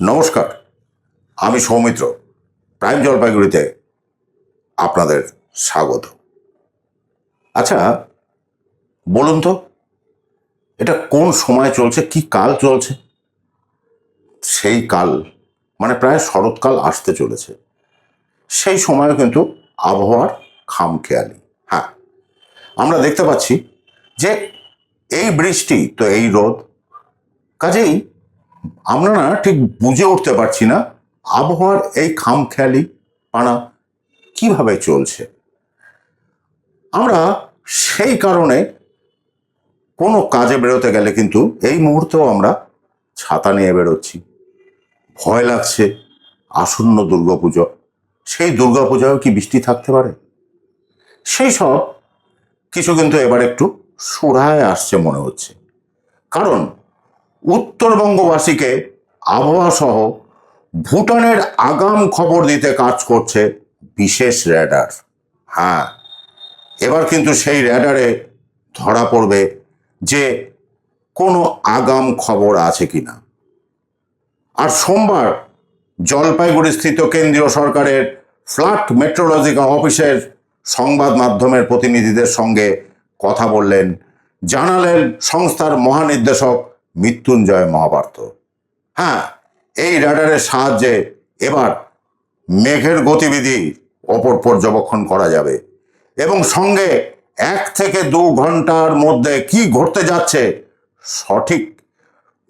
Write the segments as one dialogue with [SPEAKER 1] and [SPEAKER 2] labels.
[SPEAKER 1] নমস্কার, আমি সৌমিত্র, প্রাইম জলপাইগুড়িতে আপনাদের স্বাগত। আচ্ছা বলুন তো, এটা কোন সময় চলছে, কি কাল চলছে? সেই কাল মানে প্রায় শরৎকাল আসতে চলেছে। সেই সময়ও কিন্তু আবহাওয়ার খামখেয়ালি। হ্যাঁ আমরা দেখতে পাচ্ছি যে এই বৃষ্টি, তো এই রোদ, কাজেই আমরা না ঠিক বুঝে উঠতে পারছি না আবহাওয়ার এই খামখেয়ালি পানা কীভাবে চলছে। আমরা সেই কারণে কোনো কাজে বেরোতে গেলে কিন্তু এই মুহূর্তেও আমরা ছাতা নিয়ে বেরোচ্ছি। ভয় লাগছে আসন্ন দুর্গাপুজো। সেই দুর্গাপূজাও কি বৃষ্টি থাকতে পারে? সেই সব কিছু কিন্তু এবার একটু সুরায় আসছে মনে হচ্ছে। কারণ উত্তরবঙ্গবাসীকে আবহাওয়া সহ ভুটানের আগাম খবর দিতে কাজ করছে বিশেষ র্যাডার। হ্যাঁ এবার কিন্তু সেই র্যাডারে ধরা পড়বে যে কোনো আগাম খবর আছে কিনা। আর সোমবার জলপাইগুড়ি স্থিত কেন্দ্রীয় সরকারের ফ্লাট মেট্রোলজিক্যাল অফিসের সংবাদ মাধ্যমের প্রতিনিধিদের সঙ্গে কথা বললেন, জানালেন সংস্থার মহানির্দেশক মৃত্যুঞ্জয় মহাপার্থ। হ্যাঁ এই র্যাডারের সাহায্যে এবার মেঘের গতিবিধি ওপর পর্যবেক্ষণ করা যাবে। এবং সঙ্গে এক থেকে দু ঘণ্টার মধ্যে কি ঘটতে যাচ্ছে সঠিক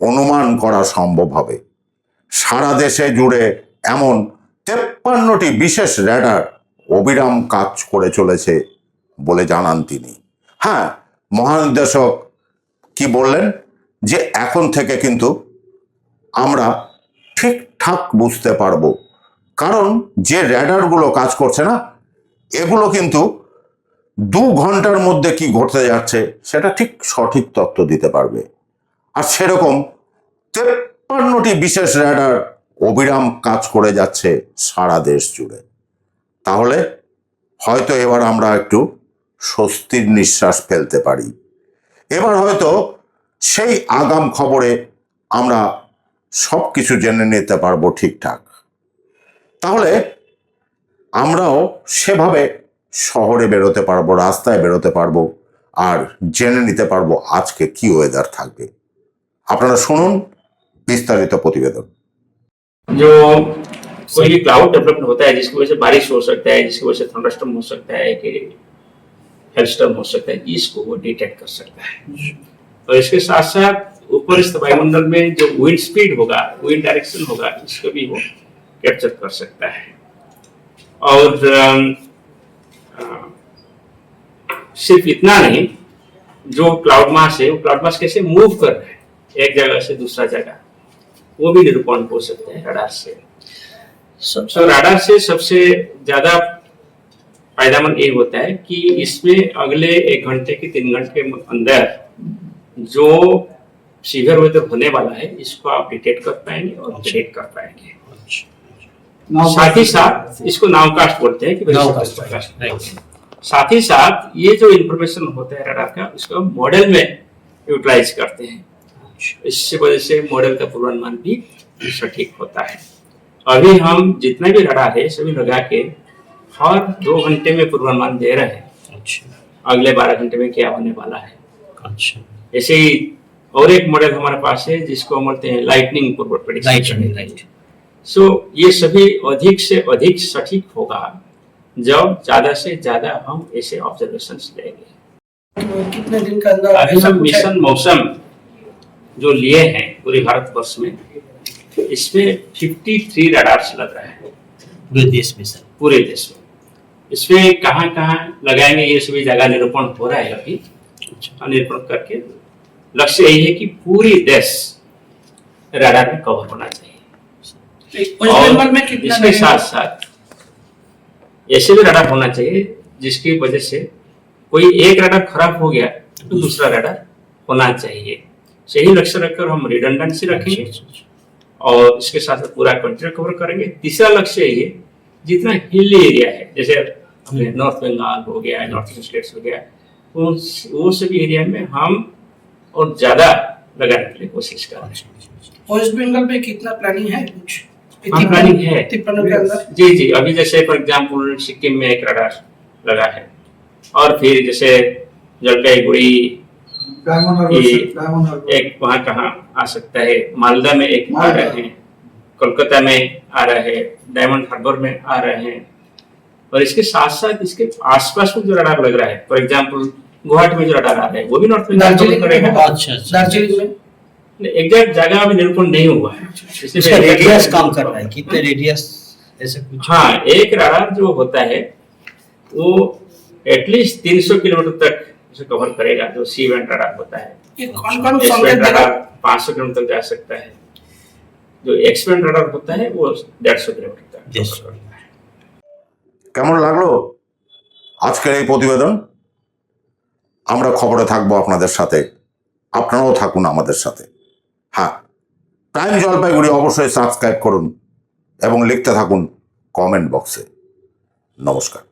[SPEAKER 1] অনুমান করা সম্ভব হবে। সারা দেশে জুড়ে এমন তেপ্পান্নটি বিশেষ র্যাডার অবিরাম কাজ করে চলেছে বলে জানান তিনি। হ্যাঁ মহানির্দেশক কি বললেন? যে এখন থেকে কিন্তু আমরা ঠিকঠাক বুঝতে পারব। কারণ যে র্যাডারগুলো কাজ করছে না, এগুলো কিন্তু দু ঘণ্টার মধ্যে কি ঘটতে যাচ্ছে সেটা ঠিক সঠিক তথ্য দিতে পারবে। আর সেরকম তেপ্পান্নটি বিশেষ র্যাডার অবিরাম কাজ করে যাচ্ছে সারা দেশ জুড়ে। তাহলে হয়তো এবার আমরা একটু স্বস্তির নিঃশ্বাস ফেলতে পারি। এবার হয়তো সেই আগাম খবরে আমরা সব কিছু জেনে নিতে পারবো ঠিকঠাক তাহলে আমরাও সেভাবে শহরে বেরোতে পারবো রাস্তায় বেরোতে পারবো আর জেনে নিতে পারবো আজকে কি ওয়েদার থাকবে আপনারা শুনুন বিস্তারিত প্রতিবেদন
[SPEAKER 2] जो कोई भी क्लाउड डेवलपमेंट होता है जिसकी वजह से बारिश हो सकता है जिसकी वजह से थंडरस्टॉर्म हो सकता है कि हेलस्टॉर्म हो सकता है इसको वो डिटेक्ट कर सकता है और इसके साथ साथ ऊपर इस वायुमंडल में जो विंड स्पीड होगा विंड डायरेक्शन होगा इसको भी वो कैप्चर कर सकता है। और अम, अ, सिर्फ़ इतना नहीं जो क्लाउड मास है वो क्लाउड मास कैसे मूव कर रहा है एक जगह से दूसरा जगह वो भी निरूपण हो सकते हैं रडार से। तो रडार से सबसे ज़्यादा फायदामंद ये होता है कि इसमें अगले एक घंटे के तीन घंटे के अंदर जो सीवियर वेदर होने वाला है इसको आप डिटेक्ट कर पाएँगे और प्रेडिक्ट कर पाएँगे। साथ ही साथ इसको नावकास्ट बोलते हैं कि। साथ ही साथ ये जो इंफॉर्मेशन होता है रडार का इसको मॉडल में यूटिलाइज करते हैं। इससे वजह से मॉडल का पूर्वानुमान भी सटीक होता है। अभी हम जितना भी रडार है सभी लगा के हर दो घंटे में पूर्वानुमान दे रहे हैं।
[SPEAKER 3] अच्छा।
[SPEAKER 2] अगले बारह घंटे में क्या होने वाला है।
[SPEAKER 3] अच्छा।
[SPEAKER 2] ऐसे ही और एक मॉडल हमारे पास है जिसको हम बोलते हैं लाइटनिंग सो ये सभी अधिक से अधिक सटीक होगा जब ज़्यादा से ज़्यादा हम ऐसे ऑब्जर्वेशन लेंगे।
[SPEAKER 3] कितने दिन का अंदर
[SPEAKER 2] अभी हम मिशन मौसम जो लिए हैं पूरे भारतवर्ष में इसमें 53 रडार्स लग रहा है।
[SPEAKER 3] पूरे देश में सर।
[SPEAKER 2] पूरे देश में। इसमें कहाँ कहाँ लगाएँगे ये सभी जगह निरूपण हो रहा है अभी। और निरूपण करके। लक्ष्य यही है कि पूरी देश रडार में कवर होना चाहिए।
[SPEAKER 3] नवंबर में कितना
[SPEAKER 2] इसके साथ साथ ऐसे भी रडार होना चाहिए जिसकी वजह से कोई एक रडार खराब हो गया तो दूसरा रडार होना चाहिए। सही लक्ष्य रखकर हम रिडंडेंसी रखेंगे और इसके साथ साथ पूरा कंट्री कवर करेंगे। तीसरा लक्ष्य ये जितना हिली एरिया है जैसे अपने नॉर्थ बंगाल हो गया नॉर्थ ईस्ट स्टेट्स हो गया वो सभी एरिया में हम और ज़्यादा लगाने के लिए कोशिश कर रहे हैं।
[SPEAKER 3] वेस्ट बंगाल में कितना प्लानिंग है कुछ?
[SPEAKER 2] हाँ, planning है।
[SPEAKER 3] तिरपनों के अंदर?
[SPEAKER 2] जी जी। अभी जैसे फॉर एग्ज़ाम्पल सिक्किम में एक रडार लगा है। और फिर जैसे जलपाईगुड़ी एक वहाँ कहाँ आ सकता है? मालदा में एक आ रहे हैं। कोलकाता में आ रहा है। डायमंड हार्बर में आ रहे हैं। और इसके साथ साथ इसके आसपास में जो रडार लग रहा है फॉर एग्जांपल गुवाहाटी में जो रडार आ रहा है वो भी नॉर्थ में
[SPEAKER 3] दार्जिलिंग में
[SPEAKER 4] अच्छा अच्छा।
[SPEAKER 3] दार्जिलिंग में?
[SPEAKER 2] एग्जैक्ट जगह अभी निरूपण नहीं हुआ है। इसलिए
[SPEAKER 4] उसका
[SPEAKER 2] मैं-
[SPEAKER 4] रेडियस काम कर रहा है कितने रेडियस ऐसा कुछ?
[SPEAKER 2] हाँ एक रडार जो होता है वो एटलीस्ट 300 किलोमीटर तक उसे कवर करेगा जो सी बैंड रडार होता है।
[SPEAKER 3] ये कौन कौन संकेत
[SPEAKER 2] रडार 500 किलोमीटर तक जा सकता है। जो एक्स बैंड रडार होता है वो 150 किलोमीटर तक
[SPEAKER 1] কেমন লাগল? আজকের এই প্রতিবেদন? আমরা খবরে থাকব আপনাদের সাথে। আপনারাও থাকুন আমাদের সাথে। হ্যাঁ টাইম জলপাইগুড়ি অবশ্যই সাবস্ক্রাইব করুন এবং লিখতে থাকুন কমেন্ট বক্সে। নমস্কার।